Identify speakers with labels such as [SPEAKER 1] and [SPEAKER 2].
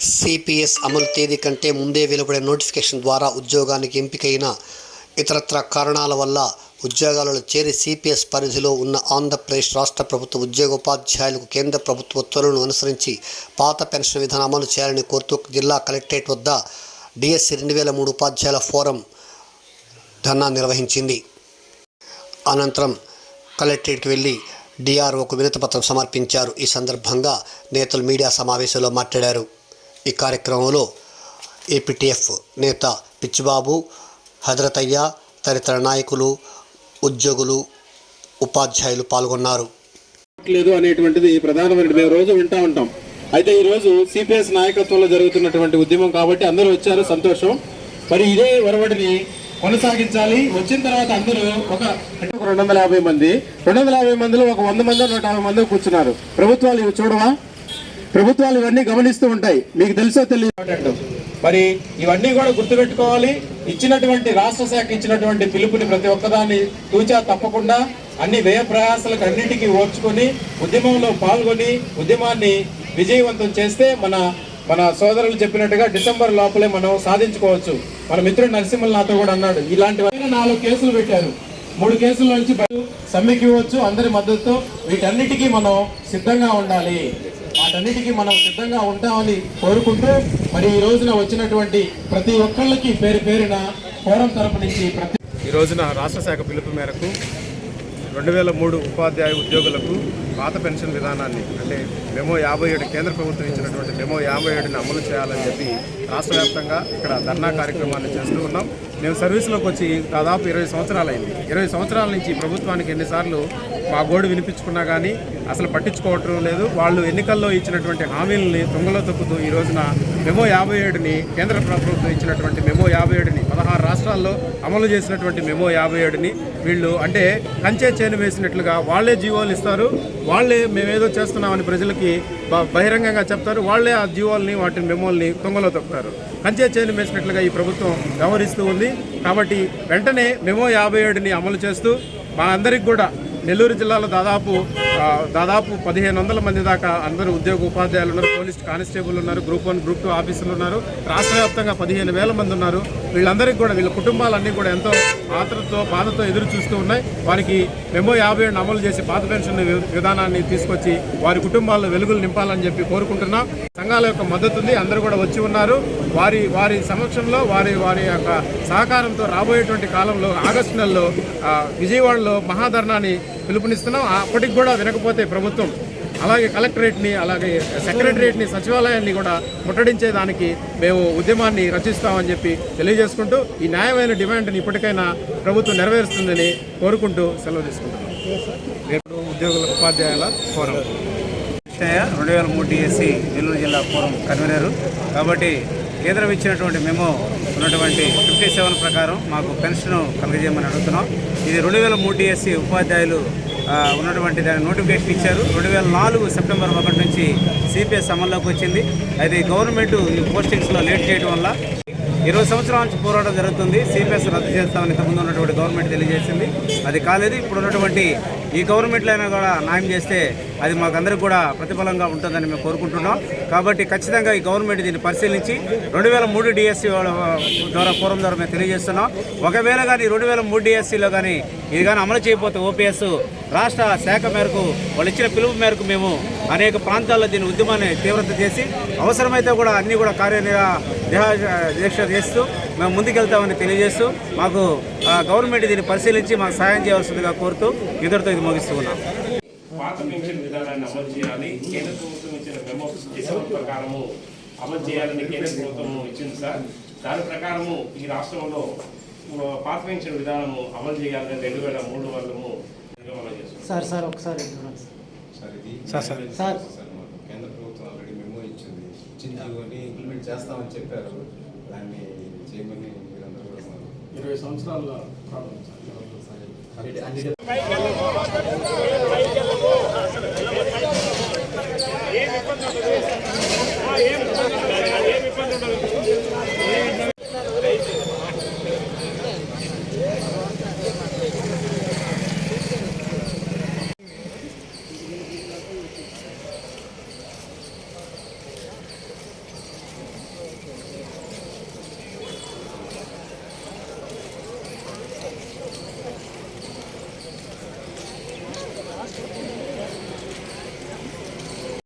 [SPEAKER 1] CPS అమలు తేదీ కంటే ముందే వెలువడే నోటిఫికేషన్ ద్వారా ఉద్యోగానికి ఎంపికైన ఇతరత్ర కారణాల వల్ల ఉద్యోగాలలో చేరి సిపిఎస్ పరిధిలో ఉన్న ఆంధ్రప్రదేశ్ రాష్ట్ర ప్రభుత్వ ఉద్యోగోపాధ్యాయులకు కేంద్ర ప్రభుత్వ ఉత్తర్వులను అనుసరించి పాత పెన్షన్ విధానం అమలు చేయాలని కోరుతూ జిల్లా కలెక్టరేట్ వద్ద డిఎస్సి రెండు వేల మూడు ఉపాధ్యాయుల ఫోరం ధర్నా నిర్వహించింది. అనంతరం కలెక్టరేట్కి వెళ్ళి డిఆర్ఓకు వినతిపత్రం సమర్పించారు. ఈ సందర్భంగా నేతలు మీడియా సమావేశంలో మాట్లాడారు. ఈ కార్యక్రమంలో ఏపీటీఎఫ్ నేత పిచ్చిబాబు హజరతయ్య తదితర నాయకులు ఉద్యోగులు ఉపాధ్యాయులు పాల్గొన్నారు.
[SPEAKER 2] లేదు అనేటువంటిది ప్రధానమైన మేము రోజు వింటా ఉంటాం. అయితే ఈరోజు సిపిఎస్ నాయకత్వంలో జరుగుతున్నటువంటి ఉద్యమం కాబట్టి అందరూ వచ్చారు సంతోషం. మరి ఇదే ఒరవడిని కొనసాగించాలి. వచ్చిన తర్వాత అందరూ ఒక అంటే ఒక రెండు వందల యాభై మంది రెండు వందల యాభై మందిలో ఒక వంద మంది నూట యాభై మంది కూర్చున్నారు. ప్రభుత్వాలు ఇవి చూడవా? ప్రభుత్వాలు ఇవన్నీ గమనిస్తూ ఉంటాయి. మీకు తెలుసో తెలియదు మరి ఇవన్నీ కూడా గుర్తుపెట్టుకోవాలి. ఇచ్చినటువంటి రాష్ట్ర శాఖ ఇచ్చినటువంటి పిలుపుని ప్రతి ఒక్కదాన్ని తూచా తప్పకుండా అన్ని వ్యయ ప్రయాసాలకు అన్నిటికీ ఓర్చుకొని ఉద్యమంలో పాల్గొని ఉద్యమాన్ని విజయవంతం చేస్తే మన మన సోదరులు చెప్పినట్టుగా డిసెంబర్ లోపలే మనం సాధించుకోవచ్చు. మన మిత్రుడు నరసింహల్ నాతో కూడా అన్నాడు ఇలాంటివన్నీ నాలుగు కేసులు పెట్టారు. మూడు కేసుల నుంచి సమ్మెకి ఇవ్వచ్చు అందరి మద్దతుతో వీటన్నిటికీ మనం సిద్ధంగా ఉండాలి. వాటన్నిటికీ మనం సిద్ధంగా ఉంటామని కోరుకుంటూ మరి ఈ రోజున వచ్చినటువంటి ప్రతి ఒక్కళ్ళకి పేరు పేరున ఫోరం తరపు నుంచి ప్రతి
[SPEAKER 3] ఈ రోజున రాష్ట్ర శాఖ పిలుపు మేరకు రెండు వేల మూడు ఉపాధ్యాయ ఉద్యోగులకు పాత పెన్షన్ విధానాన్ని అంటే మెమో యాభై ఏడు కేంద్ర ప్రభుత్వం ఇచ్చినటువంటి మెమో యాభై ఏడుని అమలు చేయాలని చెప్పి రాష్ట్ర వ్యాప్తంగా ఇక్కడ ధర్నా కార్యక్రమాన్ని చేస్తూ ఉన్నాం. మేము సర్వీస్లోకి వచ్చి దాదాపు ఇరవై సంవత్సరాలైంది. ఇరవై సంవత్సరాల నుంచి ప్రభుత్వానికి ఎన్నిసార్లు మా గోడు వినిపించుకున్నా కానీ అసలు పట్టించుకోవటం లేదు. వాళ్ళు ఎన్నికల్లో ఇచ్చినటువంటి హామీలని తొంగలో తొక్కుతూ ఈ రోజున మెమో యాభై ఏడుని కేంద్ర ప్రభుత్వం ఇచ్చినటువంటి మెమో యాభై ఏడుని పదహారు రాష్ట్రాల్లో అమలు చేసినటువంటి మెమో యాభై ఏడుని వీళ్ళు అంటే కంచే చేను వేసినట్లుగా వాళ్ళే జీవోలు ఇస్తారు. వాళ్ళే మేమేదో చేస్తున్నామని ప్రజలకి బ- బహిరంగంగా చెప్తారు. వాళ్ళే ఆ జీవోల్ని వాటి మెమోల్ని తొంగలో తొక్కుతారు. కంచే చేను వేసినట్లుగా ఈ ప్రభుత్వం వ్యవహరిస్తూ ఉంది. కాబట్టి వెంటనే మెమో యాభై ఏడుని అమలు చేస్తూ మా అందరికి కూడా నెల్లూరు జిల్లాలో దాదాపు దాదాపు పదిహేను వందల మంది దాకా అందరూ ఉద్యోగ ఉపాధ్యాయులు ఉన్నారు పోలీస్ కానిస్టేబుల్ ఉన్నారు గ్రూప్ వన్ గ్రూప్ టూ ఆఫీసులు ఉన్నారు. రాష్ట్ర వ్యాప్తంగా పదిహేను వేల మంది ఉన్నారు. వీళ్ళందరికీ కూడా వీళ్ళ కుటుంబాలన్నీ కూడా ఎంతో ఆతరతో బాధతో ఎదురు చూస్తూ ఉన్నాయి. వారికి మెమో యాభై ఏడు అమలు చేసి పాత పెన్షన్ విధానాన్ని తీసుకొచ్చి వారి కుటుంబాల్లో వెలుగులు నింపాలని చెప్పి కోరుకుంటున్నాం. సంఘాల యొక్క మద్దతు ఉంది అందరూ కూడా వచ్చి ఉన్నారు. వారి వారి సమక్షంలో వారి వారి యొక్క సహకారంతో రాబోయేటువంటి కాలంలో ఆగస్టు నెలలో విజయవాడలో మహాధర్నాన్ని పిలుపునిస్తున్నాం. అప్పటికి కూడా వినకపోతే ప్రభుత్వం అలాగే కలెక్టరేట్ని అలాగే సెక్రటరేట్ని సచివాలయాన్ని కూడా ముట్టడించేదానికి మేము ఉద్యమాన్ని రచిస్తామని చెప్పి తెలియజేసుకుంటూ ఈ న్యాయమైన డిమాండ్ని ఇప్పటికైనా ప్రభుత్వం నెరవేరుస్తుందని కోరుకుంటూ సెలవు తీసుకుంటున్నాం. రేపు ఉద్యోగుల ఉపాధ్యాయుల ఫోరం.
[SPEAKER 4] కృష్ణయ్య రెండు వేల మూడు డిఎస్సి నెల్లూరు జిల్లా పూర్వం కన్వీనరు. కాబట్టి కేంద్రం ఇచ్చినటువంటి మేము ఉన్నటువంటి ఫిఫ్టీ సెవెన్ ప్రకారం మాకు పెన్షన్ కలుగజేయమని అడుగుతున్నాం. ఇది రెండు వేల మూడు డిఎస్సి ఉపాధ్యాయులు ఉన్నటువంటి దాని నోటిఫికేషన్ ఇచ్చారు. రెండు వేల నాలుగు సెప్టెంబర్ ఒకటి నుంచి సిపిఎస్ అమల్లోకి వచ్చింది. అయితే గవర్నమెంట్ ఈ పోస్టింగ్స్లో లేట్ చేయడం వల్ల ఇరవై సంవత్సరాల నుంచి పోరాటం జరుగుతుంది. సిపిఎస్ రద్దు చేస్తామని ఇంతకుముందు ఉన్నటువంటి గవర్నమెంట్ తెలియజేసింది. అది కాలేదు. ఇప్పుడు ఉన్నటువంటి ఈ గవర్నమెంట్లో అయినా కూడా న్యాయం చేస్తే అది మాకందరికి కూడా ప్రతిఫలంగా ఉంటుందని మేము కోరుకుంటున్నాం. కాబట్టి ఖచ్చితంగా ఈ గవర్నమెంట్ దీన్ని పరిశీలించి రెండు వేల మూడు డిఎస్సీ ద్వారా ఫోరం ద్వారా మేము తెలియజేస్తున్నాం. ఒకవేళ కానీ రెండు వేల మూడు డిఎస్సిలో కానీ ఇది కానీ అమలు చేయకపోతే ఓపీఎస్ రాష్ట్ర శాఖ మేరకు వాళ్ళు ఇచ్చిన పిలుపు మేరకు మేము అనేక ప్రాంతాల్లో దీని ఉద్యమాన్ని తీవ్రత చేసి అవసరమైతే కూడా అన్నీ కూడా కార్యనిర్వహ దీక్ష చేస్తూ మేము ముందుకెళ్తామని తెలియజేస్తూ మాకు ఆ, గవర్నమెంట్ దీన్ని పరిశీలించి మాకు సాయం చేయవలసిందిగా కోరుతూ ఇద్దరితో ఇది ముగిస్తూ ఉన్నాం
[SPEAKER 5] పాత పెన్షన్ విధానాన్ని అమలు చేయాలి. కేంద్ర ప్రభుత్వం ఇచ్చిన మెమో డిసెంబర్ ప్రకారము అమలు చేయాలని కేంద్ర ప్రభుత్వం ఇచ్చింది సార్. దాని ప్రకారము ఈ రాష్ట్రంలో పాత పెన్షన్ విధానము అమలు చేయాలని రెండు వేల మూడు చేస్తున్నాం
[SPEAKER 6] సార్ సార్ ఒకసారి
[SPEAKER 7] సార్. ఇది
[SPEAKER 3] సార్, సార్.
[SPEAKER 6] సార్.
[SPEAKER 7] సార్ మాకు కేంద్ర ప్రభుత్వం ఆల్రెడీ మెమో ఇచ్చింది. ఇంప్లిమెంట్ చేస్తామని చెప్పారు. దాన్ని చేయమని
[SPEAKER 2] ఇరవై సంవత్సరాల
[SPEAKER 7] ప్రాబ్లం